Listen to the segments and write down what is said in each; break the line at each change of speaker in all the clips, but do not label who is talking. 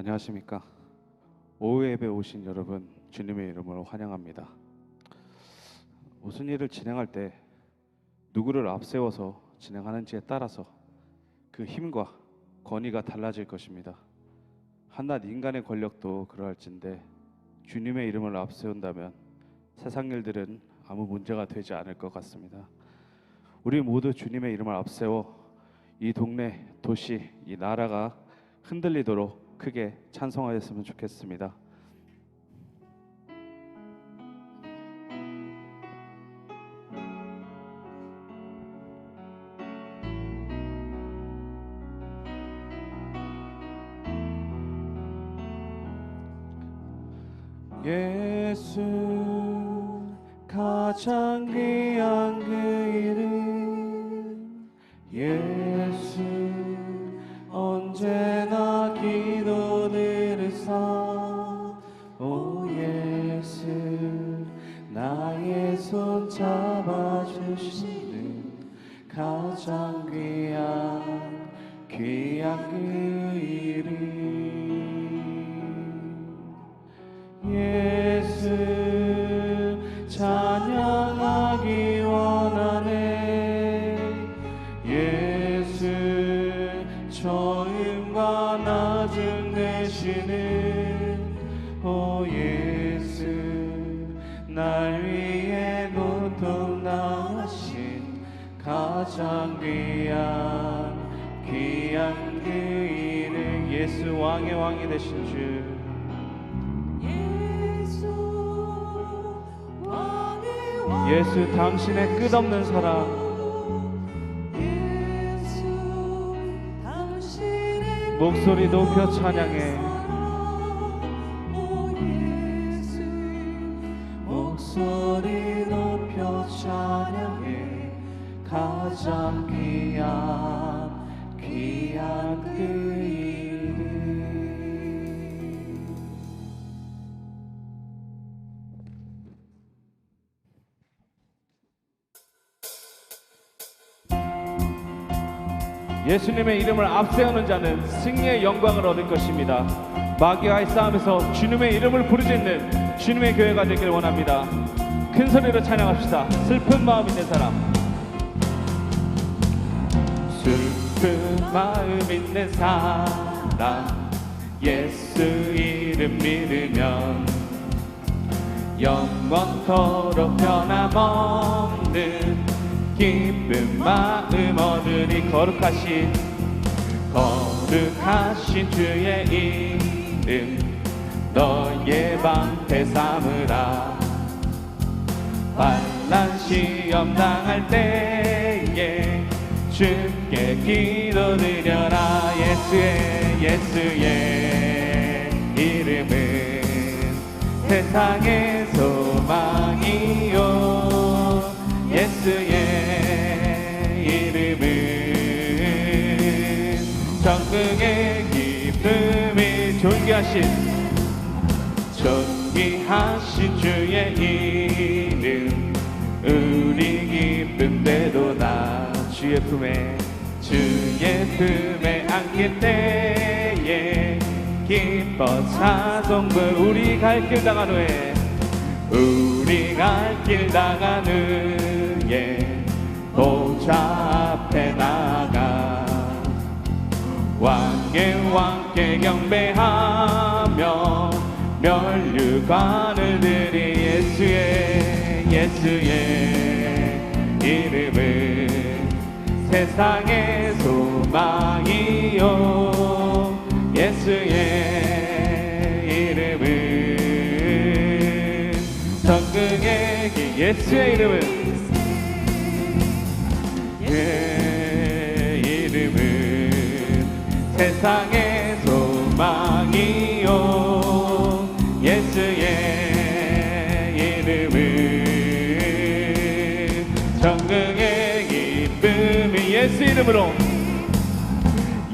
안녕하십니까. 오후 예배 오신 여러분 주님의 이름으로 환영합니다. 무슨 일을 진행할 때 누구를 앞세워서 진행하는지에 따라서 그 힘과 권위가 달라질 것입니다. 한낱 인간의 권력도 그러할진데 주님의 이름을 앞세운다면 세상 일들은 아무 문제가 되지 않을 것 같습니다. 우리 모두 주님의 이름을 앞세워 이 동네, 도시, 이 나라가 흔들리도록 크게 찬송하였으면 좋겠습니다. 예수 가장 귀한 그 이름 예수 잡아주시는 가장 귀한 귀한 그 이름 예수 찬양하기 원하네. 예수 처음과 나중 되시는 오 예수 날 위해 가장 귀한 귀한 그 이름 예수 왕의 왕이 되신 주.
예수 왕의 왕
예수 당신의 끝없는 사랑.
예수 당신의
목소리 높여 찬양해. 목소리 높여 찬양해 가장 귀한 귀한 그 예수님의 이름을 앞세우는 자는 승리의 영광을 얻을 것입니다. 마귀와의 싸움에서 주님의 이름을 부르짖는 주님의 교회가 되길 원합니다. 큰 소리로 찬양합시다. 슬픈 마음 있는 사람. 마음 있는 사람 예수 이름 믿으면 영원토록 변함없는 기쁜 마음 얻으니 거룩하신 거룩하신 주의 이름 너의 방패 삼으라. 환난 시험 당할 때에 주께 기도 드려라 예수의 예수의 이름은 세상의 소망이요. 예수의 이름은 전국의 기쁨이 존귀하신 존귀하신 주의 이름. 우리 기쁨대도 나 주의 품에 주의 품에 안길 때에 기뻐 찬송부 우리 갈 길 당한 후에 우리 갈 길 당한 후에 보좌 앞에 나가. 왕의 왕께 경배하며 멸류관을 드리 예수의 예수의 세상의 소망이요. 예수의 이름은 기 예수의 이름은 예 이름은 세상의 이름으로.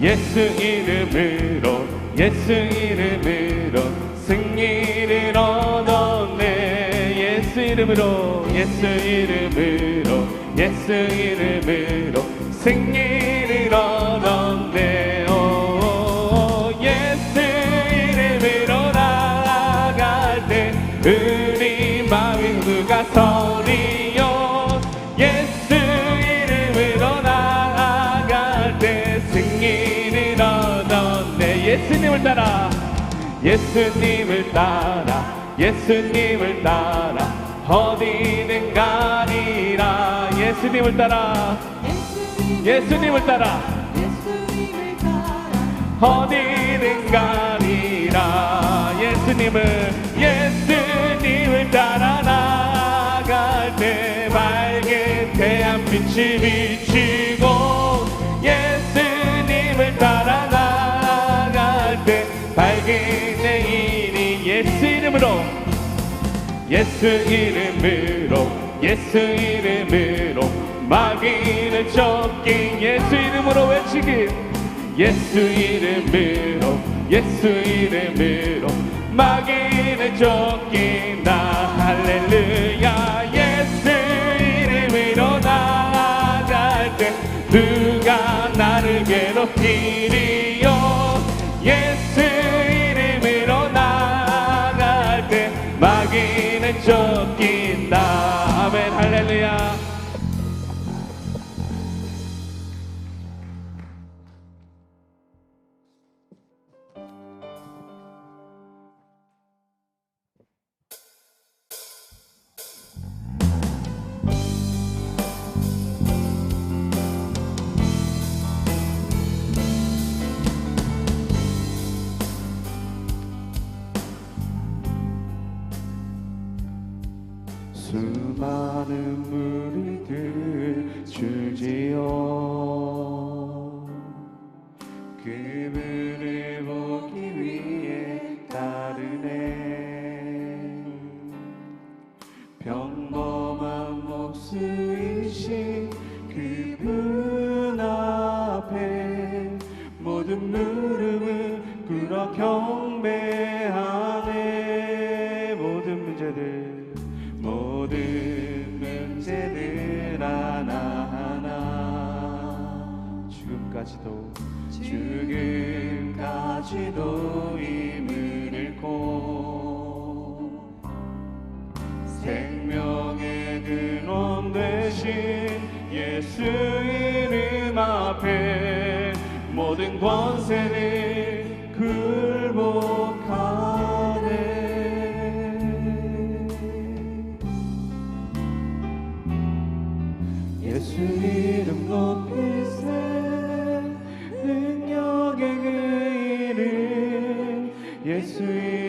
예수 이름으로 예수 이름으로 승리를 얻었네. 예수 이름으로 예수 이름으로 예수 이름으로 승리를 얻었네 예수님을 따라 예수님을 따라 어디든 가리라. 예수님을 따라 예수님을 따라 어디든 가리라 예수님을 예수님을 예수 이름으로 예수 이름으로 마귀를 쫓긴 예수 이름으로 외치기. 예수 이름으로 예수 이름으로 마귀를 쫓긴다. 할렐루야. 예수 이름으로 나갈 때 누가 나를 괴롭히 마귀는 쫓긴다. 아멘. 할렐루야 평범한 목수이신 그분 앞에 모든 무릎을 꿇어 경배하네. 모든 문제들 모든 문제들 하나하나. 죽음까지도 죽음까지도 이름 앞에 모든 권세를 굴복하네. 예수 이름 높이세 능력의 그 이름 예수 이름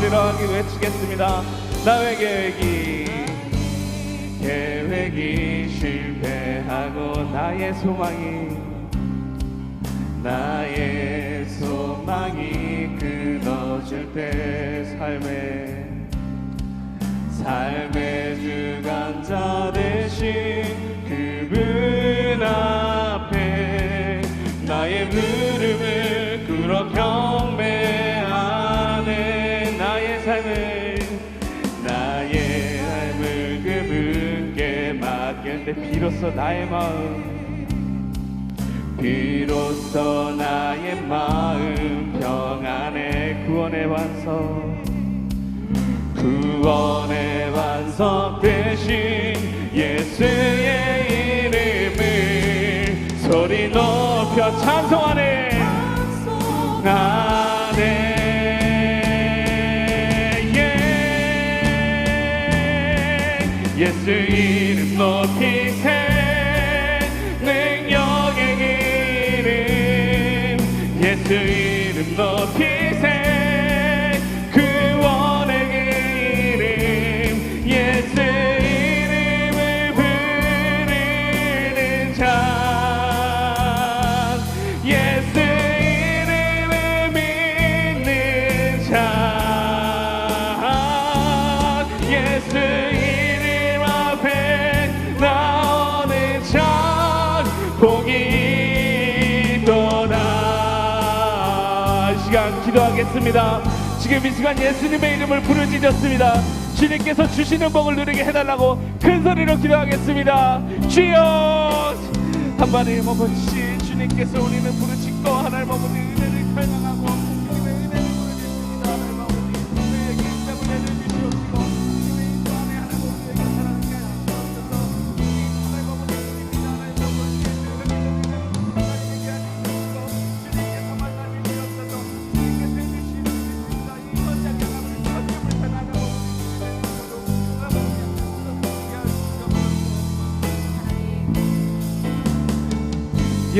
더큰 소리로 하기 외치겠습니다. 나의 계획이 계획이 실패하고 나의 소망이 나의 소망이 끊어질 때 삶에 삶의 주관자 되신 그분 앞에 나의 때 비로소 나의 마음. 비로소 나의 마음 평안의 구원의 완성. 구원의 완성 되신 예수의 이름을 소리 높여 찬송하네. 나네. 예. 예수 이름 높이 예수 이름 높이 시간 기도하겠습니다. 지금 이 시간 예수님의 이름을 부르짖었습니다. 주님께서 주시는 복을 누리게 해달라고 큰 소리로 기도하겠습니다. 주여 한마디 먹으시 주님께서 우리는 부르짖고 하나님 아버지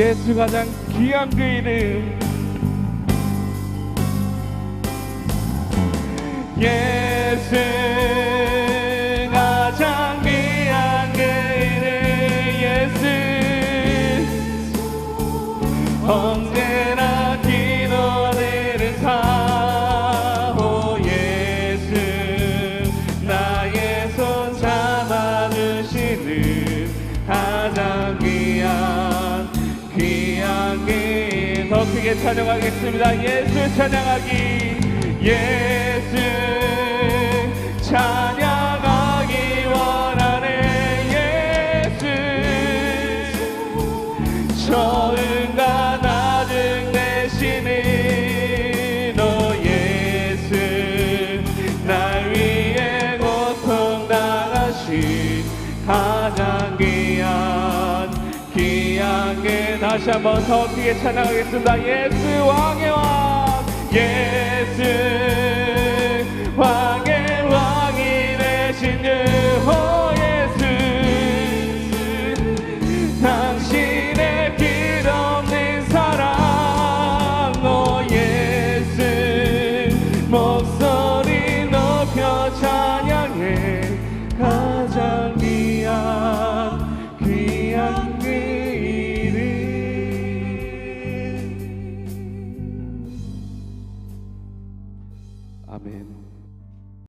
예수 가장 귀한 그 이름. 예수 가장 귀한 그 이름 예수. 언제나 기도되는 사호 예수. 나의 손 잡아주시는 크게 찬양하겠습니다. 예수 찬양하기. 예수 찬양 다시 한번 더 크게 찬양하겠습니다. 예수 왕의 왕 예수 왕